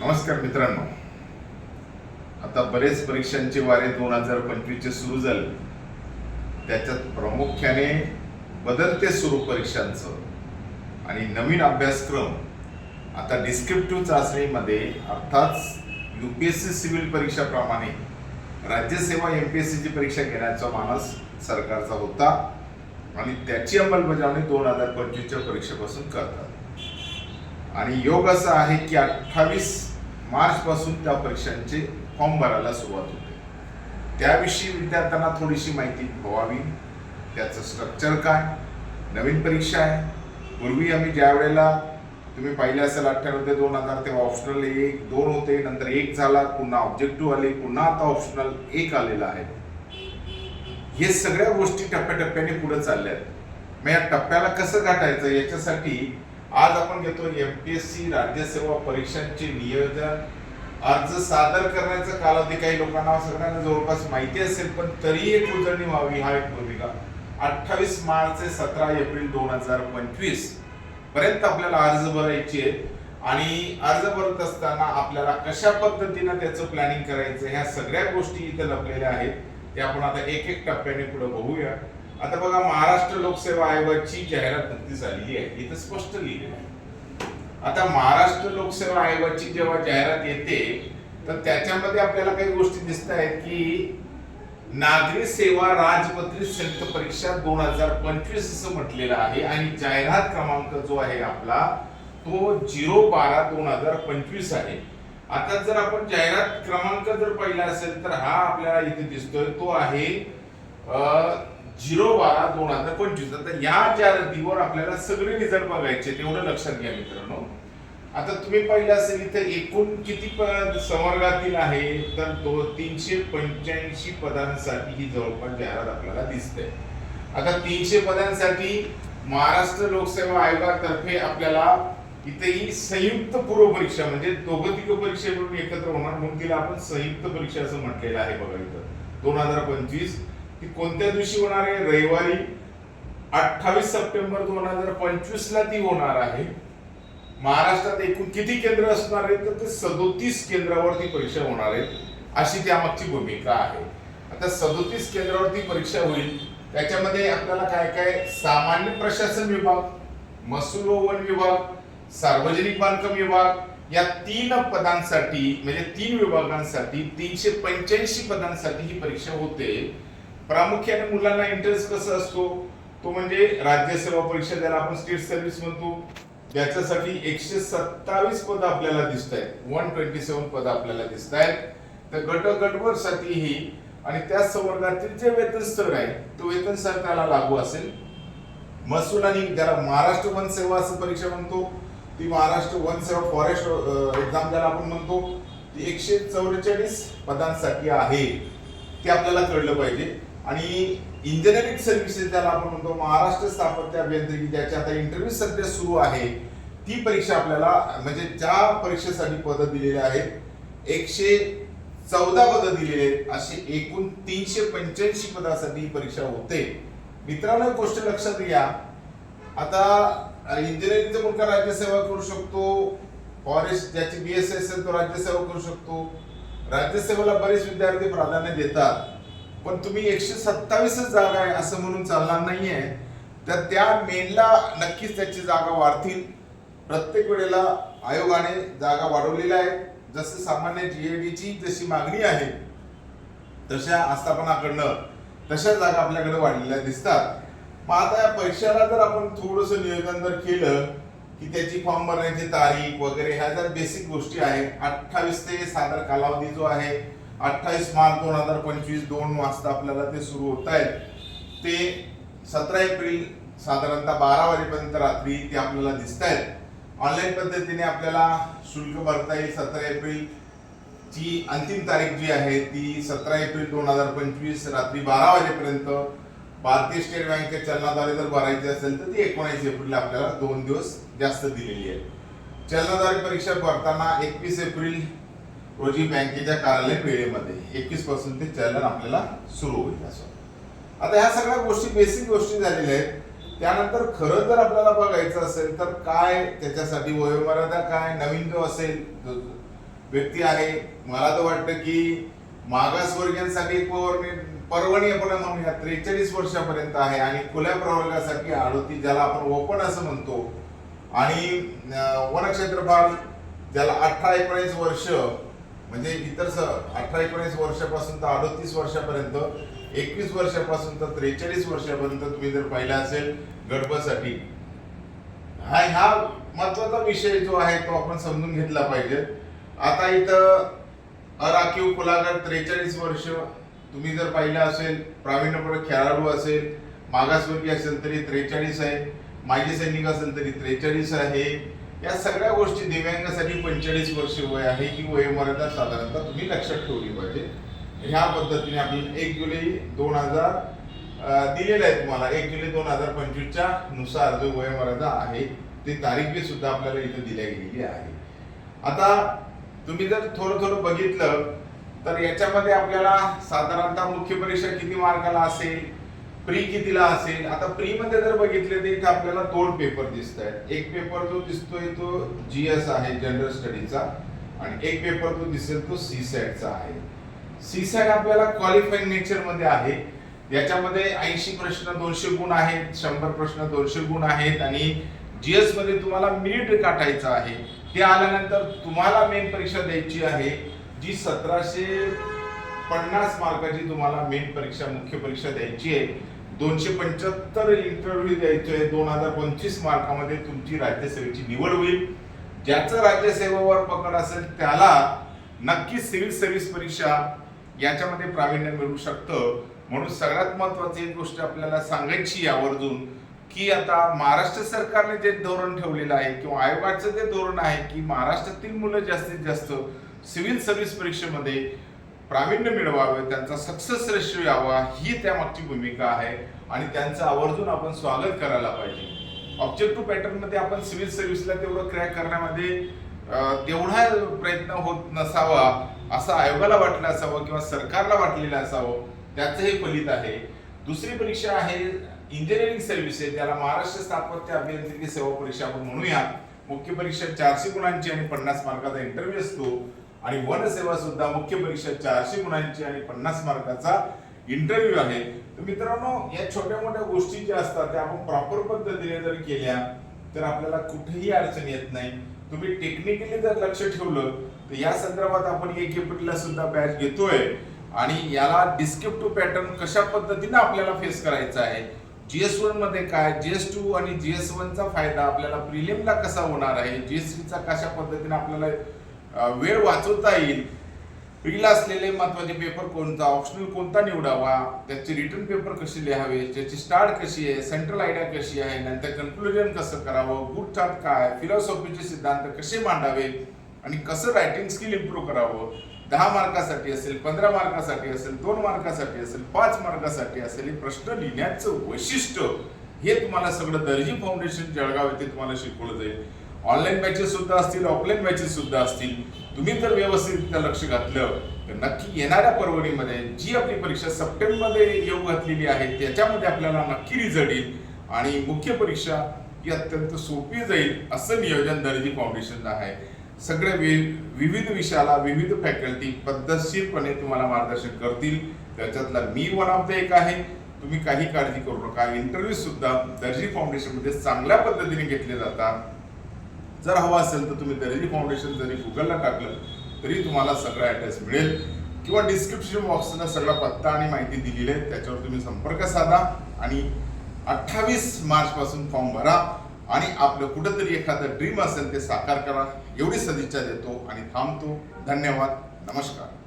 नमस्कार मित्रांनो. आता बरेच परीक्षांचे वारे दोन हजार पंचवीसचे सुरू झाले. त्याच्यात प्रामुख्याने बदलते स्वरूप परीक्षांचं. आणि नवीन अभ्यासक्रम आता डिस्क्रिप्टिव्ह चाचणीमध्ये अर्थात U P S C civil परीक्षाप्रमाणे राज्यसेवा एम पी एस सीची परीक्षा घेण्याचा मानस सरकारचा होता. आणि त्याची अंमलबजावणी दोन हजार पंचवीसच्या परीक्षेपासून करतात. आणि योग असा आहे की अठ्ठावीस मार्चपासून त्या परीक्षांचे फॉर्म भरायला सुरुवात होते. त्याविषयी विद्यार्थ्यांना थोडीशी माहिती व्हावी. त्याचं स्ट्रक्चर काय? नवीन परीक्षा आहे. पूर्वी आम्ही ज्या वेळेला तुम्ही पाहिले असेल अठ्ठ्याण्णव ते दोन हजार तेव्हा ऑप्शनल एक दोन होते नंतर एक झाला पुन्हा ऑब्जेक्टिव्ह आले पुन्हा आता ऑप्शनल एक आलेला आहे. हे सगळ्या गोष्टी टप्प्याटप्प्याने पुढे चालल्या आहेत मग या टप्प्याला कसं गाठायचं? याच्यासाठी आज आपण घेतो एम पी एस सी राज्यसेवा परीक्षांचे नियोजन. अर्ज सादर करण्याचा कालावधी काही लोकांना सगळ्यांना जवळपास माहिती असेल पण तरी एक उजळणी व्हावी हा एक भूमिका. अठ्ठावीस मार्च ते सतरा एप्रिल दोन हजार पंचवीसपर्यंत आपल्याला अर्ज भरायचे आहेत. आणि अर्ज भरत असताना आपल्याला कशा पद्धतीनं त्याचं प्लॅनिंग करायचं ह्या सगळ्या गोष्टी इथे लपलेल्या आहेत. ते आपण आता एक एक टप्प्याने पुढे बघूया. आता बघा महाराष्ट्र लोकसेवा आयोगाची जाहिरात नुकतीच आलेली आहे. इथं स्पष्ट लिहिलेलं आहे. आता महाराष्ट्र लोकसेवा आयोगाची जेव्हा जाहिरात येते तर त्याच्यामध्ये आपल्याला काही गोष्टी दिसत आहेत की नागरी सेवा राजपत्रित संयुक्त परीक्षा दोन हजार पंचवीस असं म्हटलेलं आहे आणि जाहिरात क्रमांक जो आहे आपला तो झिरो बारा दोन हजार पंचवीस आहे. आता जर आपण जाहिरात क्रमांक जर पाहिला असेल तर हा आपल्याला इथे दिसतोय. तो आहे झिरो बारा दोन हजार पंचवीस. आता या जाहिरातीवर आपल्याला सगळे रिझल्ट बघायचे तेवढं लक्षात घ्या मित्रांनो. आता तुम्ही पाहिलं असेल इथं एकूण किती पद संवर्गातील आहे तर दो तीनशे पंच्याऐंशी पदांसाठी ही जवळपास जाहिरात आपल्याला दिसते. आता तीनशे पदांसाठी महाराष्ट्र लोकसेवा आयोगातर्फे आपल्याला इथे ही संयुक्त पूर्व परीक्षा म्हणजे दोघं तिघ परीक्षा एकत्र होणार म्हणून तिला आपण संयुक्त परीक्षा असं म्हटलेलं आहे बघा इथं. दोन हजार पंचवीस ती कोणत्या दिवशी होणार आहे? रविवारी अठ्ठावीस सप्टेंबर दोन हजार पंचवीस ला ती होणार आहे. महाराष्ट्रात एकूण किती केंद्र असणार आहेत? तर ते सदोतीस केंद्रावरती परीक्षा होणार आहेत अशी त्यामागची भूमिका आहे. आता सदोतीस केंद्रावरती परीक्षा होईल त्याच्यामध्ये आपल्याला काय काय? सामान्य प्रशासन विभाग महसूल व वन विभाग सार्वजनिक बांधकाम विभाग या तीन पदांसाठी म्हणजे तीन विभागांसाठी तीनशे पंच्याऐंशी पदांसाठी ही परीक्षा होते. प्रामुख्याने मुलांना इंटरेस्ट कसा असतो? तो म्हणजे राज्यसेवा परीक्षा ज्याला आपण स्टेट सर्व्हिस म्हणतो त्याच्यासाठी एकशे सत्तावीस पद आपल्याला दिसत आहेत वन ट्वेंटी सेवन पद आपल्याला दिसत आहेत तर गट गटवर ही आणि त्या संवर्गातील जे वेतन स्तर आहे तो वेतन स्तर त्याला लागू असेल. महसूल आणि ज्याला महाराष्ट्र वन सेवा असं परीक्षा म्हणतो ती महाराष्ट्र वन सेवा फॉरेस्ट एक्झाम ज्याला आपण म्हणतो ती एकशे चौवेचाळीस पदांसाठी आहे. ते आपल्याला कळलं पाहिजे. आणि इंजिनिअरिंग सर्व्हिसेस ज्याला आपण म्हणतो महाराष्ट्र स्थापत्य अभियांत्रिकी ज्याच्या आता इंटरव्ह्यू सध्या सुरू आहे ती परीक्षा आपल्याला म्हणजे ज्या परीक्षेसाठी पदं दिलेली आहेत एकशे चौदा पदं दिलेली आहेत असे एकूण तीनशे पंच्याऐंशी पदासाठी ही परीक्षा होते. मित्रांनो गोष्ट लक्षात घ्या. आता इंजिनिअरिंगचा मुलगा राज्यसेवा करू शकतो? फॉरेस्ट ज्याची बी एस असेल तो राज्यसेवा करू शकतो. राज्यसेवेला बरेच विद्यार्थी प्राधान्य देतात. पण तुम्ही एकशे सत्तावीसच जागा आहे असं म्हणून चालणार नाहीये. तर त्या मेनला नक्कीच त्याची जागा वाढतील. प्रत्येक वेळेला आयोगाने जागा वाढवलेल्या आहेत जसं सामान्य जीएडीची जशी मागणी आहे तशा आस्थापनाकडनं तशा जागा आपल्याकडे वाढलेल्या दिसतात. मग आता या पैशाला जर आपण थोडस नियोजन जर केलं की त्याची फॉर्म भरण्याची तारीख वगैरे ह्या ज्या बेसिक गोष्टी आहेत अठ्ठावीस ते साधारण कालावधी जो आहे अठ्ठावीस मार्च दोन हजार पंचवीस दोन वाजता आपल्याला ते सुरू होत आहेत. ते सतरा एप्रिल साधारणतः बारा वाजेपर्यंत रात्री ते आपल्याला दिसत आहेत. ऑनलाईन पद्धतीने आपल्याला शुल्क भरता येईल सतरा एप्रिल ची अंतिम तारीख जी आहे ती सतरा एप्रिल दोन हजार पंचवीस रात्री बारा वाजेपर्यंत भारतीय स्टेट बँकेत चलनाद्वारे जर भरायची असेल तर ती एकोणीस एप्रिल आपल्याला दोन दिवस जास्त दिलेली आहे. चलनाद्वारे परीक्षा भरताना एकवीस एप्रिल रोजी बँकेच्या कार्यालय वेळेमध्ये एकवीसपासून ते चलन आपल्याला सुरू होईल असं. आता ह्या सगळ्या गोष्टी बेसिक गोष्टी झालेल्या आहेत. त्यानंतर खरं जर आपल्याला बघायचं असेल तर काय त्याच्यासाठी वयोमर्यादा काय नवीन जो असेल व्यक्ती आहे मला तर वाटतं की मागासवर्गीयांसाठी एक परवणी- आपण म्हणूया त्रेचाळीस वर्षापर्यंत आहे आणि खुल्या प्रवर्गासाठी आडोती ज्याला आपण ओपन असं म्हणतो आणि अं, वनक्षेत्रफळ ज्याला अठरा एकोणीस वर्ष म्हणजे इतर स अठरा एकोणीस वर्षापासून तर अडतीस वर्षापर्यंत एकवीस वर्षापासून तर त्रेचाळीस वर्षापर्यंत तुम्ही जर पाहिला असेल गर्भासाठी हा ह्या महत्त्वाचा विषय जो आहे तो आपण समजून घेतला पाहिजे. आता इथं अराखीव कुलागर त्रेचाळीस वर्ष तुम्ही जर पाहिलं असेल प्रावीण्यपूर्ण खेळाडू असेल मागासवर्गीय असेल तरी त्रेचाळीस आहे माजी सैनिक असेल तरी त्रेचाळीस आहे या सगळ्या गोष्टी दिव्यांगासाठी पंचेचाळीस वर्ष वय आहे ही वयोमर्यादा साधारणतः तुम्ही लक्षात ठेवली पाहिजे. ह्या पद्धतीने आपण एक जुलै दोन हजार दिलेला दिलेलं आहे तुम्हाला. एक जुलै दोन हजार पंचवीसच्या नुसार जो वयोमर्यादा आहे ती तारीख बी सुद्धा आपल्याला इथं दिल्या गेलेली आहे. आता तुम्ही जर थोडं थोडं बघितलं तर याच्यामध्ये आपल्याला साधारणतः मुख्य परीक्षा किती मार्काला असेल? प्री कितीला असेल? आता प्री मध्ये जर बघितले तर इथे आपल्याला दोन पेपर दिसत आहेत एक पेपर जो दिसतोय तो जीएस आहे जनरल स्टडीचा आणि एक पेपर जो दिसेल तो सी चा आहे. सी सॅट आपल्याला क्वालिफाईंग नेचरमध्ये आहे. याच्यामध्ये ऐंशी प्रश्न दोनशे गुण आहेत शंभर प्रश्न दोनशे गुण आहेत. आणि जीएसमध्ये तुम्हाला मिनिट काटायचं आहे. ते आल्यानंतर तुम्हाला मेन परीक्षा द्यायची आहे जी सतराशे पन्नास मार्काची तुम्हाला मेन परीक्षा मुख्य परीक्षा द्यायची आहे. दोनशे पंच्याहत्तर इंटरव्ह्यू द्यायचे आहे दोन हजार पंचवीस मार्कामध्ये तुमची राज्यसेवेची निवड होईल. ज्याचं राज्यसेवेवर पकड असेल त्याला नक्की सिव्हिल सर्व्हिस परीक्षा याच्यामध्ये प्रावीण्य मिळू शकतं. म्हणून सगळ्यात महत्वाची एक गोष्ट आपल्याला सांगायची आवर्जून की आता महाराष्ट्र सरकारने जे धोरण ठेवलेलं आहे किंवा आयोगाचं जे धोरण आहे की महाराष्ट्रातील मुलं जास्तीत जास्त सिव्हिल सर्व्हिस परीक्षेमध्ये प्रावीण्य मिळवावे त्यांचा सक्सेस रेशो यावा ही त्यामागची भूमिका आहे. आणि त्यांचं आवर्जून आपण स्वागत करायला पाहिजे. ऑब्जेक्टिव्ह पॅटर्नमध्ये आपण सिव्हिल सर्व्हिसला तेवढं क्रॅक करण्यामध्ये तेवढा प्रयत्न होत नसावा असं आयोगाला वाटलं असावं किंवा सरकारला वाटलेलं असावं त्याचं हे फलित आहे. दुसरी परीक्षा आहे इंजिनिअरिंग सर्व्हिसेस ज्याला महाराष्ट्र स्थापत्य अभियांत्रिकी सेवा परीक्षा आपण म्हणूया मुख्य परीक्षा चारशे गुणांची आणि पन्नास मार्काचा इंटरव्ह्यू असतो. आणि वनसेवा सुद्धा मुख्य परीक्षा चारशे गुणांची आणि पन्नास मार्काचा इंटरव्ह्यू आहे. तर मित्रांनो या छोट्या मोठ्या गोष्टी ज्या असतात त्या आपण प्रॉपर पद्धतीने जर केल्या तर आपल्याला कुठेही अडचण येत नाही. तुम्ही टेक्निकली जर लक्ष ठेवलं तर या संदर्भात आपण एक एप्रिलला सुद्धा बॅच घेतोय. आणि याला डिस्क्रिप्टिव्ह पॅटर्न कशा पद्धतीने आपल्याला फेस करायचा आहे? जीएस वनमध्ये काय? जीएस टू आणि जीएस वन चा फायदा आपल्याला प्रिलियमला कसा होणार आहे? जीएस चा कशा पद्धतीने आपल्याला वेळ वाचवता येईल. प्रीला असलेले महत्त्वाचे पेपर कोणता? ऑप्शनल कोणता निवडावा? त्याचे रिटर्न पेपर कसे लिहावे? त्याची स्टार्ट कशी आहे? सेंट्रल आयडिया कशी आहे? नंतर कन्क्लुजन कसं करावं? गुड चार्ट काय? फिलॉसॉफीचे सिद्धांत कसे मांडावे? आणि कसं रायटिंग स्किल इम्प्रूव्ह करावं? दहा मार्कासाठी असेल पंधरा मार्कासाठी असेल दोन मार्कासाठी असेल पाच मार्कासाठी असेल हे प्रश्न लिहिण्याचं वैशिष्ट्य. हे तुम्हाला सगळं दर्जी फाउंडेशन जळगाव येथे तुम्हाला शिकवलं जाईल. ऑनलाईन बॅचेस सुद्धा असतील ऑफलाईन बॅचेस सुद्धा असतील. तुम्ही जर व्यवस्थितरित्या लक्ष घातलं. तर नक्की येणाऱ्या परवडीमध्ये जी आपली परीक्षा सप्टेंबरमध्ये येऊ घातलेली आहे त्याच्यामध्ये आपल्याला नक्की रिझल्ट येईल. आणि मुख्य परीक्षा ही अत्यंत सोपी जाईल असं नियोजन दर्जी फाउंडेशन आहे. सगळे वि- विविध विषयाला विविध फॅकल्टी पद्धतशीरपणे तुम्हाला मार्गदर्शन करतील. त्याच्यातला मी वन ऑफ द एक आहे. तुम्ही काही काळजी करू नका. इंटरव्ह्यू सुद्धा दर्जी फाउंडेशनमध्ये चांगल्या पद्धतीने घेतले जातात. जर हवा असेल तर तुम्ही दरेली फाउंडेशन जरी गुगलला टाकलं तरी तुम्हाला सगळा ॲड्रेस मिळेल. किंवा डिस्क्रिप्शन बॉक्सनं सगळा पत्ता आणि माहिती दिलेली आहे त्याच्यावर तुम्ही संपर्क साधा आणि अठ्ठावीस मार्चपासून फॉर्म भरा आणि आपलं कुठंतरी एखादं ड्रीम असेल ते साकार करा. एवढी सदिच्छा देतो आणि थांबतो. धन्यवाद. नमस्कार.